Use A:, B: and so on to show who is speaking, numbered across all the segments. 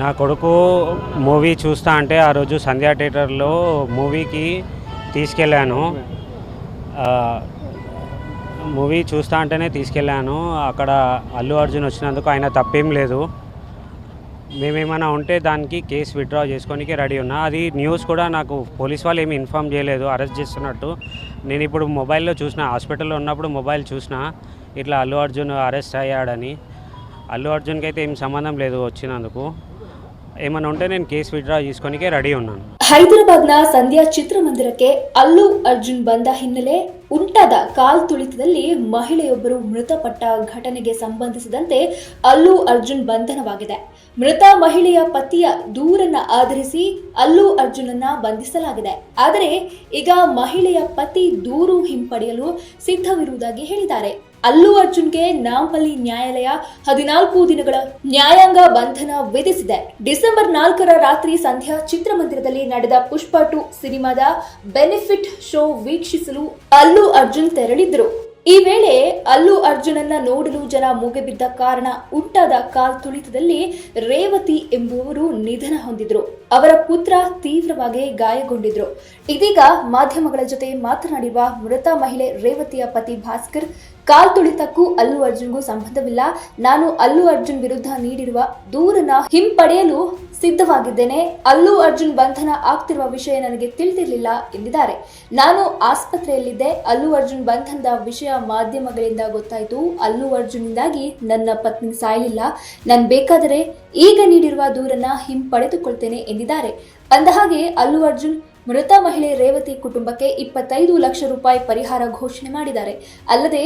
A: నా కొడుకు మూవీ చూస్తా అంటే ఆ రోజు సంధ్యా థియేటర్లో మూవీకి తీసుకెళ్ళాను. మూవీ చూస్తా అంటేనే తీసుకెళ్ళాను. అక్కడ అల్లు అర్జున్ వచ్చినందుకు ఆయన తప్పేం లేదు. మేమేమైనా ఉంటే దానికి కేసు విత్డ్రా చేసుకోనికి రెడీ ఉన్నా. అది న్యూస్ కూడా నాకు పోలీస్ వాళ్ళు ఏమి ఇన్ఫామ్ చేయలేదు. అరెస్ట్ చేస్తున్నట్టు. నేను ఇప్పుడు మొబైల్లో చూసిన హాస్పిటల్లో ఉన్నప్పుడు మొబైల్ చూసిన ఇట్లా అల్లు అర్జున్ అరెస్ట్ అయ్యాడని. అల్లు అర్జున్కి అయితే ఏం సంబంధం లేదు వచ్చినందుకు ఏమైనా ఉంటే నేను కేసు విత్డ్రా చేసుకోనికే రెడీ ఉన్నాను
B: ಹೈದರಾಬಾದ್ನ ಸಂಧ್ಯಾ ಚಿತ್ರಮಂದಿರಕ್ಕೆ ಅಲ್ಲು ಅರ್ಜುನ್ ಬಂದ ಹಿನ್ನೆಲೆ ಉಂಟಾದ ಕಾಲ್ತುಳಿತದಲ್ಲಿ ಮಹಿಳೆಯೊಬ್ಬರು ಮೃತಪಟ್ಟ ಘಟನೆಗೆ ಸಂಬಂಧಿಸಿದಂತೆ ಅಲ್ಲು ಅರ್ಜುನ್ ಬಂಧನವಾಗಿದೆ ಮೃತ ಮಹಿಳೆಯ ಪತಿಯ ದೂರನ್ನ ಆಧರಿಸಿ ಅಲ್ಲು ಅರ್ಜುನನ್ನ ಬಂಧಿಸಲಾಗಿದೆ. ಆದರೆ ಈಗ ಮಹಿಳೆಯ ಪತಿ ದೂರು ಹಿಂಪಡೆಯಲು ಸಿದ್ಧವಿರುವುದಾಗಿ ಹೇಳಿದ್ದಾರೆ. ಅಲ್ಲು ಅರ್ಜುನ್ಗೆ ನಾಂಪಲ್ಲಿ ನ್ಯಾಯಾಲಯ ಹದಿನಾಲ್ಕು ದಿನಗಳ ನ್ಯಾಯಾಂಗ ಬಂಧನ ವಿಧಿಸಿದೆ. ಡಿಸೆಂಬರ್ ನಾಲ್ಕರ ರಾತ್ರಿ ಸಂಧ್ಯಾ ಚಿತ್ರಮಂದಿರದಲ್ಲಿ ನಡೆದ ಪುಷ್ಪ ಟು ಸಿನಿಮಾದ ಬೆನಿಫಿಟ್ ಶೋ ವೀಕ್ಷಿಸಲು ಅಲ್ಲು ಅರ್ಜುನ್ ತೆರಳಿದ್ರು ಈ ವೇಳೆ ಅಲ್ಲು ಅರ್ಜುನನ್ನ ನೋಡಲು ಜನ ಮುಗಿಬಿದ್ದ ಕಾರಣ ಉಂಟಾದ ಕಾಲ್ತುಳಿತದಲ್ಲಿ ರೇವತಿ ಎಂಬುವರು ನಿಧನ ಹೊಂದಿದ್ರು. ಅವರ ಪುತ್ರ ತೀವ್ರವಾಗಿ ಗಾಯಗೊಂಡಿದ್ರು. ಇದೀಗ ಮಾಧ್ಯಮಗಳ ಜೊತೆ ಮಾತನಾಡಿರುವ ಮೃತ ಮಹಿಳೆ ರೇವತಿಯ ಪತಿ ಭಾಸ್ಕರ್ ಕಾಲ್ತುಳಿತಕ್ಕೂ ಅಲ್ಲು ಅರ್ಜುನ್ಗೂ ಸಂಬಂಧವಿಲ್ಲ. ನಾನು ಅಲ್ಲು ಅರ್ಜುನ್ ವಿರುದ್ಧ ನೀಡಿರುವ ದೂರನ ಹಿಂಪಡೆಯಲು ಸಿದ್ಧವಾಗಿದ್ದೇನೆ. ಅಲ್ಲು ಅರ್ಜುನ್ ಬಂಧನ ಆಗ್ತಿರುವ ವಿಷಯ ನನಗೆ ತಿಳಿದಿರಲಿಲ್ಲ ಎಂದಿದ್ದಾರೆ. ನಾನು ಆಸ್ಪತ್ರೆಯಲ್ಲಿದ್ದೆ. ಅಲ್ಲು ಅರ್ಜುನ್ ಬಂಧನದ ವಿಷಯ ಮಾಧ್ಯಮಗಳಿಂದ ಗೊತ್ತಾಯಿತು. ಅಲ್ಲು ಅರ್ಜುನ್ನಿಂದಾಗಿ ನನ್ನ ಪತ್ನಿ ಸಾಯಲಿಲ್ಲ. ನಾನು ಬೇಕಾದರೆ ಈಗ ನೀಡಿರುವ ದೂರನ್ನ ಹಿಂಪಡೆದುಕೊಳ್ತೇನೆ ಎಂದಿದ್ದಾರೆ. ಅಂದಹಾಗೆ ಅಲ್ಲು ಅರ್ಜುನ್, ಮೃತ ಮಹಿಳೆ ರೇವತಿ ಕುಟುಂಬಕ್ಕೆ ಇಪ್ಪತ್ತೈದು ಲಕ್ಷ ರೂಪಾಯಿ ಪರಿಹಾರ ಘೋಷಣೆ ಮಾಡಿದ್ದಾರೆ. ಅಲ್ಲದೆ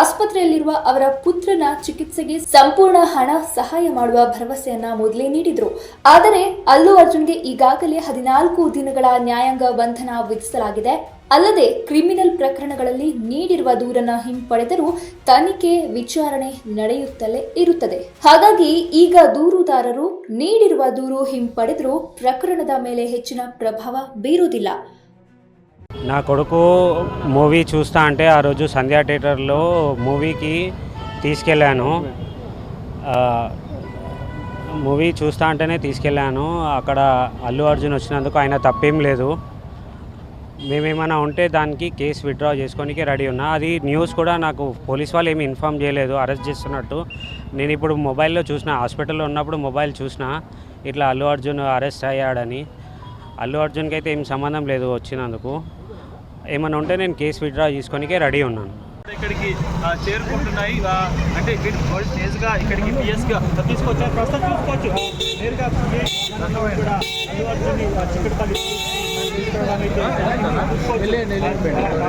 B: ಆಸ್ಪತ್ರೆಯಲ್ಲಿರುವ ಅವರ ಪುತ್ರನ ಚಿಕಿತ್ಸೆಗೆ ಸಂಪೂರ್ಣ ಹಣ ಸಹಾಯ ಮಾಡುವ ಭರವಸೆಯನ್ನ ಮೊದಲೇ ನೀಡಿದ್ರು. ಆದರೆ ಅಲ್ಲು ಅರ್ಜುನ್ಗೆ ಈಗಾಗಲೇ ಹದಿನಾಲ್ಕು ದಿನಗಳ ನ್ಯಾಯಾಂಗ ಬಂಧನ ವಿಧಿಸಲಾಗಿದೆ. ಅಲ್ಲದೆ ಕ್ರಿಮಿನಲ್ ಪ್ರಕರಣಗಳಲ್ಲಿ ನೀಡಿರುವ ದೂರನ್ನ ಹಿಂಪಡೆದರೂ ತನಿಖೆ ವಿಚಾರಣೆ ನಡೆಯುತ್ತಲೇ ಇರುತ್ತದೆ ಹಾಗಾಗಿ ಈಗ ದೂರುದಾರರು ನೀಡಿರುವ ದೂರು ಹಿಂಪಡೆದರೂ ಪ್ರಕರಣದ ಮೇಲೆ ಹೆಚ್ಚಿನ ಪ್ರಭಾವ ಬೀರುವುದಿಲ್ಲ
A: నా కొడుకు మూవీ చూస్తా అంటే ఆ రోజు సంధ్యా థియేటర్లో మూవీకి తీసుకెళ్ళాను ఆ, మూవీ చూస్తా అంటేనే తీసుకెళ్ళాను అక్కడ అల్లు అర్జున్ వచ్చినందుకు ఆయన తప్పేం లేదు మేమేమైనా ఉంటే దానికి కేసు విత్డ్రా చేసుకోనికి రెడీ ఉన్నా. అది న్యూస్ కూడా నాకు పోలీస్ వాళ్ళు ఏమి ఇన్ఫామ్ చేయలేదు అరెస్ట్ చేస్తున్నట్టు. నేను ఇప్పుడు మొబైల్లో చూసిన హాస్పిటల్లో ఉన్నప్పుడు మొబైల్ చూసిన ఇట్లా అల్లు అర్జున్ అరెస్ట్ అయ్యాడని. అల్లు అర్జున్కి అయితే ఏం సంబంధం లేదు వచ్చినందుకు. ఏమైనా ఉంటే నేను కేసు విత్డ్రా చేసుకోనికే రెడీ ఉన్నాను.
C: ఇక్కడికి చేరుకుంటున్నాయి. అంటే వీటి గోల్డ్ నేజ్గా ఇక్కడికి బిఎస్గా తీసుకొచ్చారు ప్రస్తుతం చూసుకోవచ్చు. నేరుగా కూడా